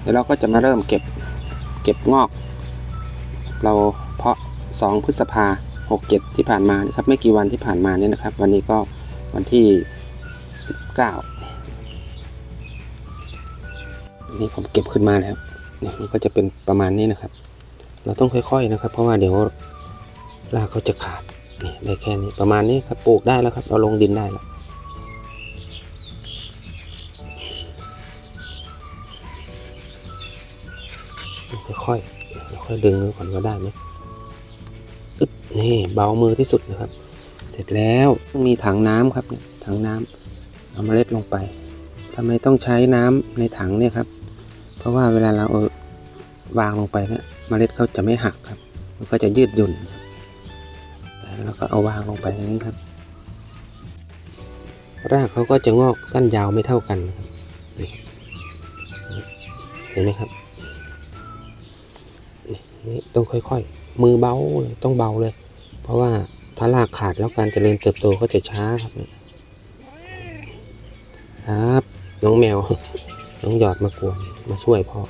เดี๋ยวเราก็จะมาเริ่มเก็บเก็บงอก เราเพาะ 2 พฤษภา67 ที่ผ่านมานครับไม่กี่วันที่ผ่านมาเนี่ยนะครับ วันนี้ก็วันที่ 19อันนี้ผมเก็บขึ้นมาแล้วนี่มันก็จะเป็นประมาณนี้นะครับ เราต้องค่อยๆนะครับ เพราะว่าเดี๋ยวรากเขาจะขาดนี่ได้แค่นี้ประมาณนี้ครับปลูกได้แล้วครับ เราลงดินได้แล้ว ค่อยค่อยดึงดูก่อนว่าได้ไหมอึ๊บนี่เบามือที่สุดนะครับ เสร็จแล้วมีถังน้ำครับเนี่ยถังน้ำเอาเมล็ดลงไปทำไมต้องใช้น้ำในถังเนี่ยครับ เพราะว่าเวลาเราเอาวางลงไปเนี่ยเมล็ดเขาจะไม่หักครับ มันก็จะยืดหยุ่นแล้วก็เอาวางลงไปอย่างนี้ครับ รากเขาก็จะงอกสั้นยาวไม่เท่ากันนี่เห็นไหมครับ ต้องค่อยๆ มือเบาเลยต้องเบาเลย เพราะว่าถ้ารากขาดแล้วการเจริญเติบโตก็จะช้าครับครับ น้องแมว น้องหยอดมากวนมาช่วยพ่อ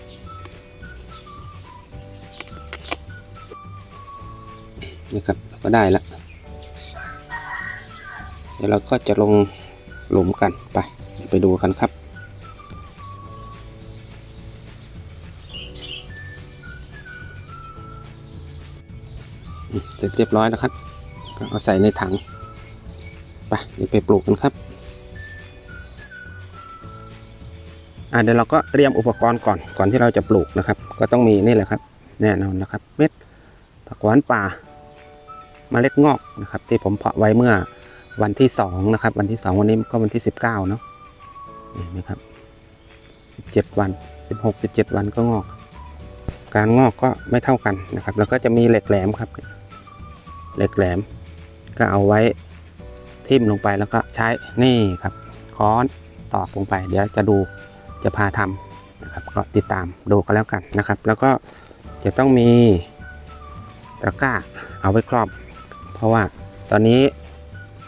นี่ครับเราก็ได้แล้วเดี๋ยวเราก็จะลงหลุมกันไป ไปดูกันครับ เสร็จเรียบร้อยแล้วครับ ก็เอาใส่ในถังไปเดี๋ยวไปปลูกกันครับอ่าเดี๋ยวเราก็เตรียมอุปกรณ์ก่อนก่อนที่เราจะปลูกนะครับ ก็ต้องมีนี่แหละครับ แน่นอนนะครับ เม็ดผักหวานป่าเมล็ดงอกนะครับ ที่ผมเพาะไว้เมื่อวันที่สองนะครับ วันที่สองวันนี้ก็วันที่สิบเก้าเนาะเห็นไหมครับสิบเจ็ดวันสิบหกสิบเจ็ดวันก็งอก การงอกก็ไม่เท่ากันนะครับ แล้วก็จะมีเหล็กแหลมครับ เหล็กแหลม ก็เอาไว้ทิ่มลงไปแล้วก็ใช้นี่ครับค้อนตอกลงไป เดี๋ยวจะดูจะพาทำนะครับก็ติดตามดูกันแล้วกันนะครับ แล้วก็จะต้องมีตะกร้าเอาไว้ครอบ เพราะว่าตอนนี้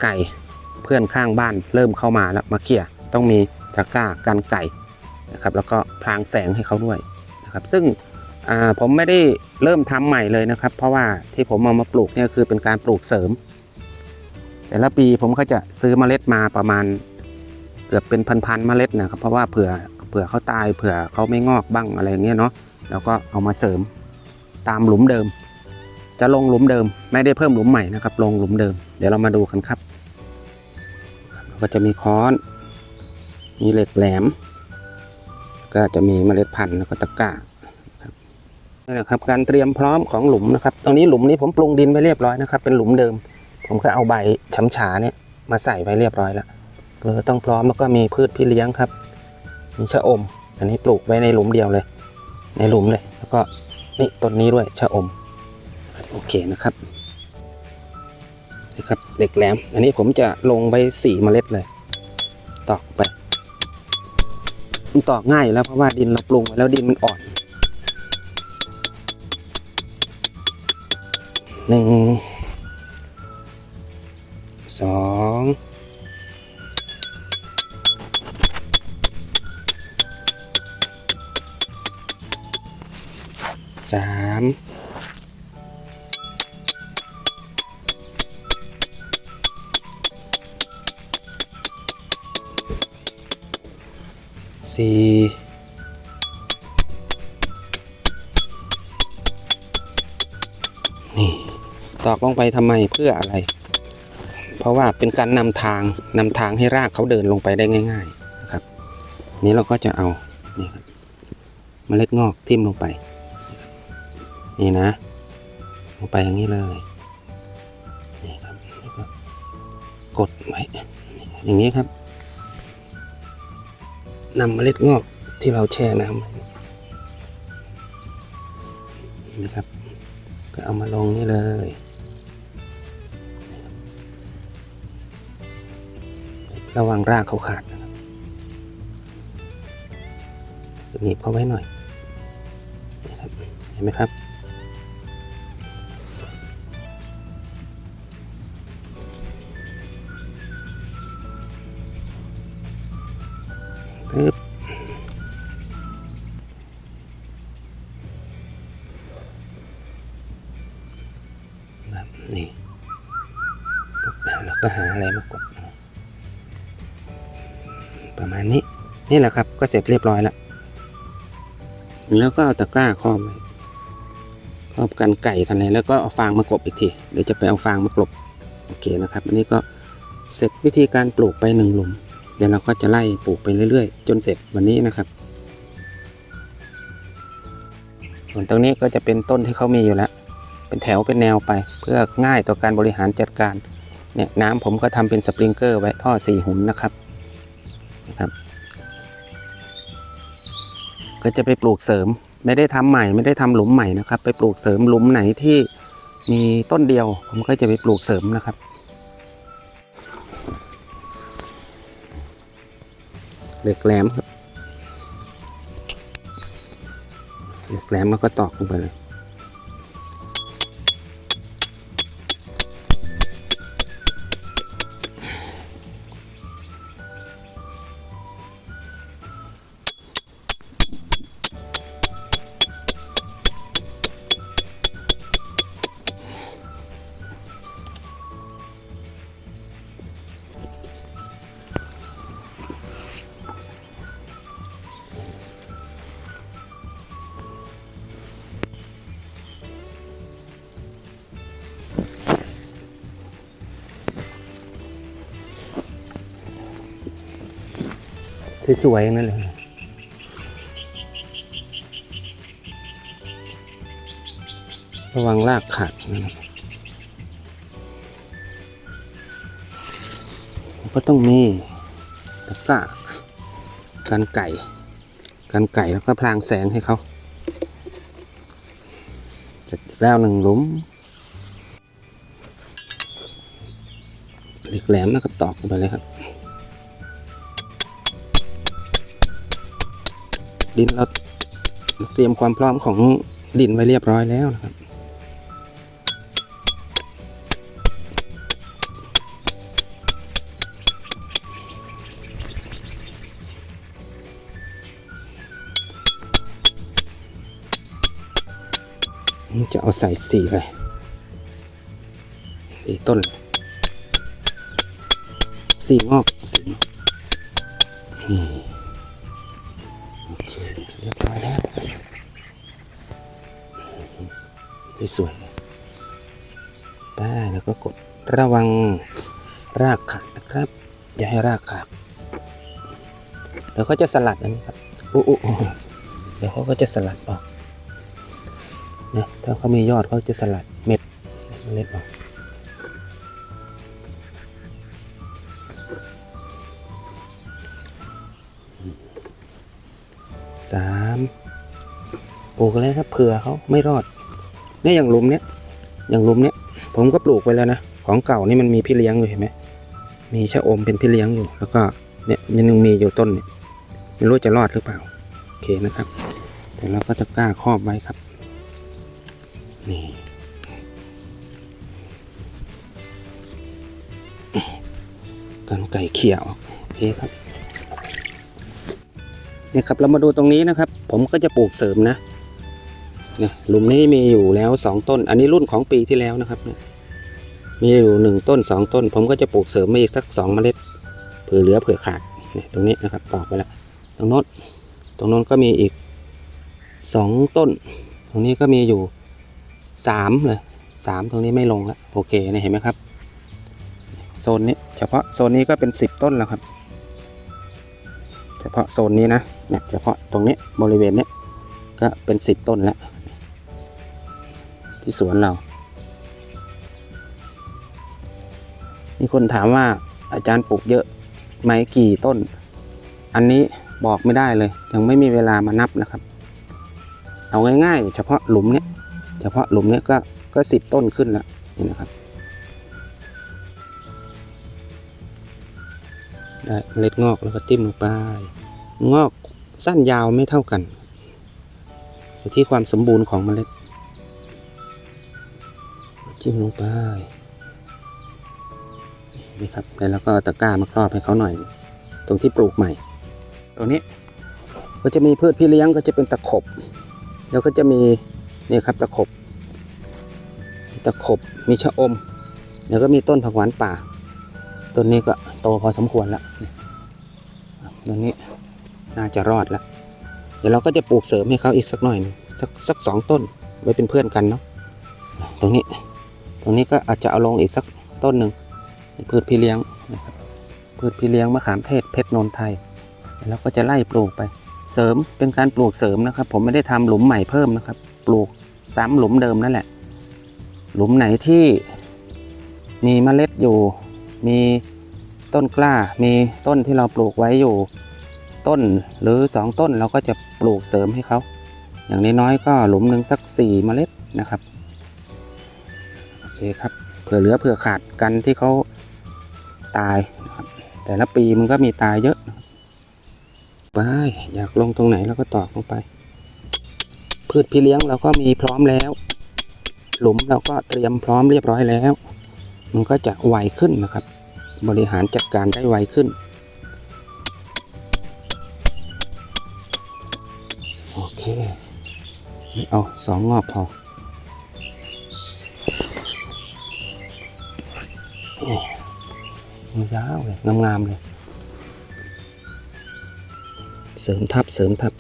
ไก่เพื่อนข้างบ้านเริ่มเข้ามาแล้วมาเขี่ยต้องมีตะกร้ากันไก่นะครับ แล้วก็พรางแสงให้เขาด้วยนะครับ ซึ่ง ผมไม่ได้เริ่มทำใหม่เลยนะครับ เพราะว่าที่ผมเอามาปลูกเนี่ยคือเป็นการปลูกเสริม แต่ละปีผมก็จะซื้อเมล็ดมาประมาณเกือบเป็นพันๆเมล็ดนะครับ เพราะว่าเผื่อเผื่อเขาตายเผื่อเขาไม่งอกบ้างอะไรเงี้ยเนาะแล้วก็เอามาเสริมตามหลุมเดิม จะลงหลุมเดิม ไม่ได้เพิ่มหลุมใหม่นะครับ ลงหลุมเดิม เดี๋ยวเรามาดูกันครับ ก็จะมีค้อน มีเหล็กแหลม ก็จะมีเมล็ดพันธุ์แล้วก็ตะกร้า นี่แหละครับการเตรียมพร้อมของหลุมนะครับตรงนี้หลุมนี้ผมปรุงดินไว้เรียบร้อยนะครับ เป็นหลุมเดิม ผมก็เอาใบช้ำฉาเนี่ยมาใส่ไว้เรียบร้อยแล้วเราต้องพร้อมแล้วก็มีพืชพี่เลี้ยงครับ มีชะอม อันนี้ปลูกไว้ในหลุมเดียวเลย ในหลุมเลย แล้วก็นี่ต้นนี้ด้วยชะอม โอเคนะครับนี่ครับเหล็กแหลม อันนี้ผมจะลงไปสี่เมล็ดเลย ตอกไปมันตอกง่ายแล้วเพราะว่าดินเราปรุงไว้แล้วดินมันอ่อน หนึ่งสองสามสี่ ตอกลงไปทำไมเพื่ออะไร เพราะว่าเป็นการนำทางนำทางให้รากเขาเดินลงไปได้ง่ายๆนะครับ นี้เราก็จะเอานี่ครับเมล็ดงอกทิ่มลงไป นี่นะ ลงไปอย่างนี้เลยนี่ครับกดไว้อย่างนี้ครับนำเมล็ดงอกที่เราแช่น้ำนี่ครับ ก็เอามาลงนี่เลย ระวังรากเขาขาดนะครับหนีบเขาไว้หน่อยเห็นไหมครับ ปึ๊บนี่แล้วก็หาอะไรมากด นี่แหละครับ ก็เสร็จเรียบร้อยแล้ว แล้วก็เอาตะกร้าครอบครอบกันไก่กันเลยแล้วก็เอาฟางมากบอีกที เดี๋ยวจะไปเอาฟางมากลบ โอเคนะครับ อันนี้ก็เสร็จวิธีการปลูกไปหนึ่งหลุม เดี๋ยวเราก็จะไล่ปลูกไปเรื่อยๆ จนเสร็จวันนี้นะครับ ส่วนตรงนี้ก็จะเป็นต้นที่เขามีอยู่แล้ว เป็นแถวเป็นแนวไป เพื่อง่ายต่อการบริหารจัดการ เนี่ยน้ำผมก็ทำเป็นสปริงเกอร์ไว้ท่อสี่หุนนนะครับ ก็จะไปปลูกเสริม ไม่ได้ทำใหม่ไม่ได้ทำหลุมใหม่นะครับ ไปปลูกเสริมหลุมไหนที่มีต้นเดียว ผมก็จะไปปลูกเสริมนะครับ เหล็กแหลมครับเหล็กแหลมแล้วก็ตอกลงไปเลย สวยๆนั่นเลยระวังรากขาดนะก็ต้องมีตะกร้ากันไก่กันไก่แล้วก็พรางแสงให้เขาเสร็จแล้วหนึ่งหลุมเหล็กแหลมแล้วก็ตอกไปเลยครับ ดินเราเตรียมความพร้อมของดินไว้เรียบร้อยแล้วนะครับจะเอาใส่สีเลยสีต้น สีงอกสีงอกนี่โอ เคเรียบร้อยแล้วสวยๆป้าแล้วก็กดระวังรากขาดนะครับ อย่าให้รากขาดเดี๋ยวเขาจะสลัดอันนี้ครับอู้อู้อู้เดี๋ยวเขาก็จะสลัดออกนะถ้าเขามียอดเขาจะสลัดเม็ดเมล็ดออก สามปลูกเลยครับเผื่อเขาไม่รอดเนี่ยอย่างลุมเนี้ยอย่างลุมเนี้ยผมก็ปลูกไปแล้วนะของเก่านี่มันมีพี่เลี้ยงอยู่เห็นไหมมีชะอมเป็นพี่เลี้ยงอยู่ แล้วก็เนี่ยยังมีอยู่ต้นเนี่ยไม่รู้จะรอดหรือเปล่าโอเคนะครับ แต่เราก็จะกล้าครอบไว้ครับ นี่กันไก่เขี่ยออกโอเคครับ นี่ยครับเรามาดูตรงนี้นะครับ ผมก็จะปลูกเสริมนะเนี่ยหลุมนี้มีอยู่แล้วสองต้น อันนี้รุ่นของปีที่แล้วนะครับเนี่ยมีอยู่หนึ่งต้นสองต้น ผมก็จะปลูกเสริมมาอีกสักสองเมล็ดเผื่อเหลือเผื่อขาดเนี่ยตรงนี้นะครับตอกไปแล้วตรงโน้นตรงโน้นก็มีอีกสองต้น ตรงนี้ก็มีอยู่สามเลยสามตรงนี้ไม่ลงแล้วโอเคเนี่ยเห็นไหมครับโซนนี้เฉพาะโซนนี้ก็เป็นสิบต้นแล้วครับ เฉพาะโซนนี้นะเนี่ยเฉพาะตรงนี้บริเวณนี้ก็เป็นสิบต้นแล้ว ที่สวนเรา มีคนถามว่าอาจารย์ปลูกเยอะไหมกี่ต้น อันนี้บอกไม่ได้เลย ยังไม่มีเวลามานับนะครับ เอาง่ายๆ เฉพาะหลุมเนี้ยเฉพาะหลุมเนี้ยก็ก็สิบต้นขึ้นแล้วนี่นะครับ ได้เมล็ดงอกแล้วก็จิ้มลงไป งอกสั้นยาวไม่เท่ากันอยู่ที่ความสมบูรณ์ของเมล็ด จิ้มลงไปนี่ครับแล้วเราก็ตะกร้ามาครอบให้เขาหน่อย ตรงที่ปลูกใหม่ ตรงนี้ก็จะมีพืชพี่เลี้ยงก็จะเป็นตะขบ แล้วก็จะมีนี่ครับตะขบ ตะขบมีชะอมเดี๋ยวก็มีต้นผักหวานป่า ต้นนี้ก็โตพอสมควรแล้วต้นนี้น่าจะรอดแล้ว เดี๋ยวเราก็จะปลูกเสริมให้เขาอีกสักหน่อยนึงสักสักสองต้นไว้เป็นเพื่อนกันเนาะตรงนี้ ตรงนี้ก็อาจจะเอาลงอีกสักต้นหนึ่งพืชพี่เลี้ยงนะครับพืชพี่เลี้ยงมะขามเทศเพชรนนไทยแล้วก็จะไล่ปลูกไป เสริมเป็นการปลูกเสริมนะครับ ผมไม่ได้ทำหลุมใหม่เพิ่มนะครับ ปลูกซ้ำหลุมเดิมนั่นแหละ หลุมไหนที่มีเมล็ดอยู่ มีต้นกล้า มีต้นที่เราปลูกไว้อยู่ต้นหรือสองต้นเราก็จะปลูกเสริมให้เขา อย่างน้อยๆก็หลุมหนึ่งสักสี่เมล็ดนะครับ โอเคครับเผื่อเหลือเผื่อขาดกันที่เขาตายนะครับแต่ละปีมันก็มีตายเยอะไปอยากลงตรงไหนเราก็ตอกลงไป พืชพี่เลี้ยงเราก็มีพร้อมแล้ว หลุมเราก็เตรียมพร้อมเรียบร้อยแล้ว มันก็จะไวขึ้นนะครับ บริหารจัดการได้ไวขึ้น โอเคเอาสองงอกพอยาวเลยงามๆเลย เสริมทับเสริมทับ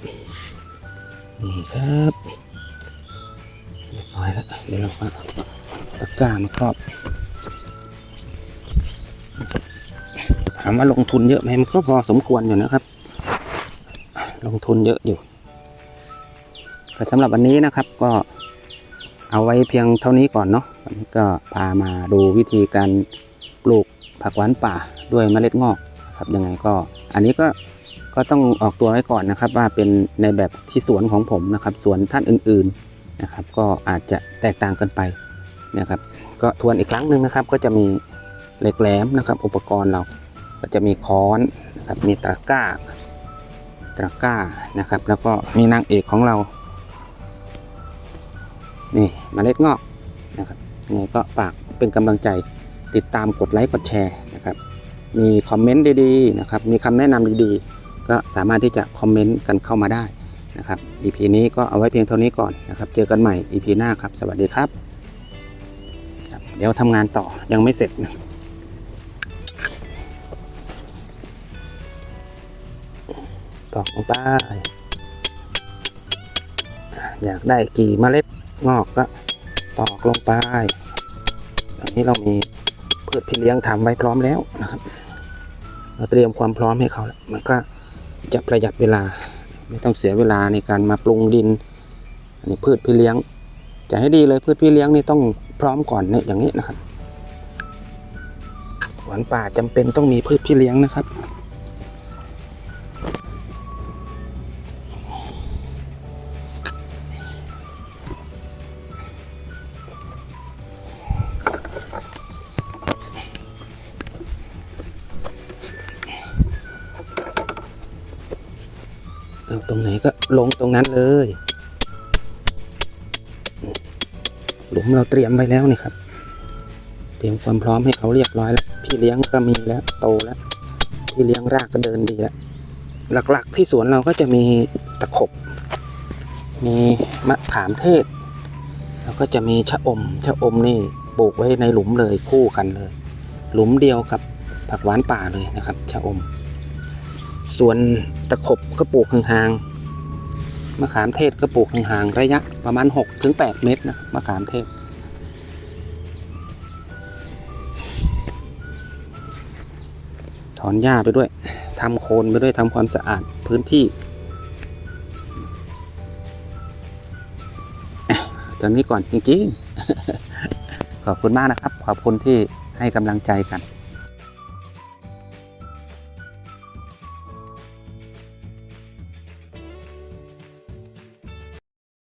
นี่ครับเรียบร้อยแล้วเดี๋ยวเราตะกร้ามาครอบ ถามว่าลงทุนเยอะไหมมันก็พอสมควรอยู่นะครับ ลงทุนเยอะอยู่ก็สำหรับวันนี้นะครับก็เอาไว้เพียงเท่านี้ก่อนเนาะวันนี้ก็พามาดูวิธีการปลูกผักหวานป่าด้วยเมล็ดงอกครับยังไงก็อันนี้ก็ก็ต้องออกตัวไว้ก่อนนะครับ ว่าเป็นในแบบที่สวนของผมนะครับสวนท่านอื่นๆนะครับ ก็อาจจะแตกต่างกันไปนะครับ ก็ทวนอีกครั้งหนึ่งนะครับ ก็จะมีเหล็กแหลมนะครับ อุปกรณ์เรา ก็จะมีค้อนนะครับมีตะกร้าตะกร้านะครับ แล้วก็มีนางเอกของเรา นี่มเมล็ดงอกนะครับยังไงก็ฝากเป็นกำลังใจติดตามกดไลค์กดแชร์นะครับ มีคอมเมนต์ดีๆนะครับ มีคำแนะนำดีๆ ก็สามารถที่จะคอมเมนต์กันเข้ามาได้นะครับ EP นี้ก็เอาไว้เพียงเท่านี้ก่อนนะครับ เจอกันใหม่ EP หน้าครับ สวัสดีครับ เดี๋ยวทำงานต่อยังไม่เสร็จ ตอกลงไปอยากได้กี่เมล็ดงอกก็ตอกลงไปอันนี้เรามีพืชพี่เลี้ยงทำไว้พร้อมแล้วนะครับ เราเตรียมความพร้อมให้เขาแล้วมันก็จะประหยัดเวลา ไม่ต้องเสียเวลาในการมาปรุงดินอันนี้พืชพี่เลี้ยง จะให้ดีเลยพืชพี่เลี้ยงนี่ต้องพร้อมก่อนเนี่ยอย่างนี้นะครับหวานป่าจำเป็นต้องมีพืชพี่เลี้ยงนะครับ ลงตรงนั้นเลย หลุมเราเตรียมไว้แล้วนี่ครับ เตรียมความพร้อมให้เขาเรียบร้อยแล้ว พี่เลี้ยงก็มีแล้วโตแล้ว พี่เลี้ยงรากก็เดินดีแล้ว หลักๆที่สวนเราก็จะมีตะขบ มีมะขามเทศ แล้วก็จะมีชะอม ชะอมนี่ปลูกไว้ในหลุมเลยคู่กันเลย หลุมเดียวกับผักหวานป่าเลยนะครับ ชะอม ส่วนตะขบก็ปลูกห่างๆ มะขามเทศก็ปลูกห่างๆระยะประมาณ6ถึง8เมตรนะมะขามเทศ ถอนหญ้าไปด้วยทำโคนไปด้วยทำความสะอาดพื้นที่ตอนนี้ก่อนจริงๆ ขอบคุณมากนะครับ ขอบคุณที่ให้กำลังใจกัน